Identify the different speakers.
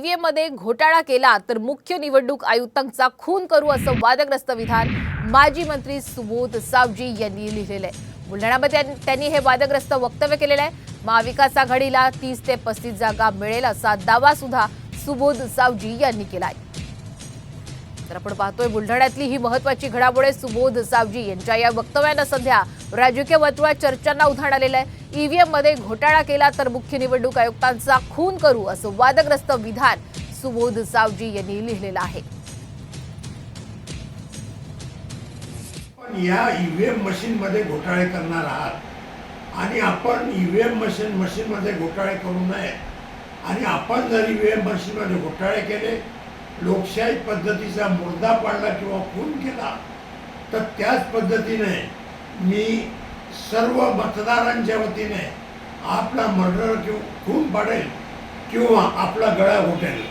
Speaker 1: ईव्हीएममध्ये घोटाळा केला तर मुख्य निवडणूक आयुक्तांचा खून करू असं वादग्रस्त विधान माजी मंत्री सुबोध सावजी यांनी लिहिलेलं आहे. बुलढाण्यामध्ये त्यां- त्यांनी हे वादग्रस्त वक्तव्य केलेलं आहे. महाविकास आघाडीला तीस ते पस्तीस जागा मिळेल असा दावा सुद्धा सुबोध सावजी यांनी केला आहे. तर आपण पाहतोय बुलढाण्यातली ही महत्वाची घडामोड सुबोध सावजी यांच्या या वक्तव्यानं सध्या राजकीय वर्तुळात चर्चांना उधाण आलेलं आहे. ईव्हीएममध्ये घोटाळा केला तर मुख्य निवडणूक आयुक्तांचा खून करू असं वादग्रस्त विधान सुबोध सावजी यांनी लिहिलेलं आहे.
Speaker 2: या ईव्हीएम मशीन मध्ये घोटाळे करणार आहात आणि आपण ईव्हीएम मशीन मशीन मध्ये घोटाळे करू नये. आणि आपण जर ईव्हीएम मशीन मध्ये घोटाळे केले लोकशाही पद्धतीचा मुर्दा पाडला किंवा खून केला तर त्याच पद्धतीने मी सर्व मतदारांच्या वतीने आपला मर्डर किंवा खून पाडेल किंवा आपला गळा घोटेल.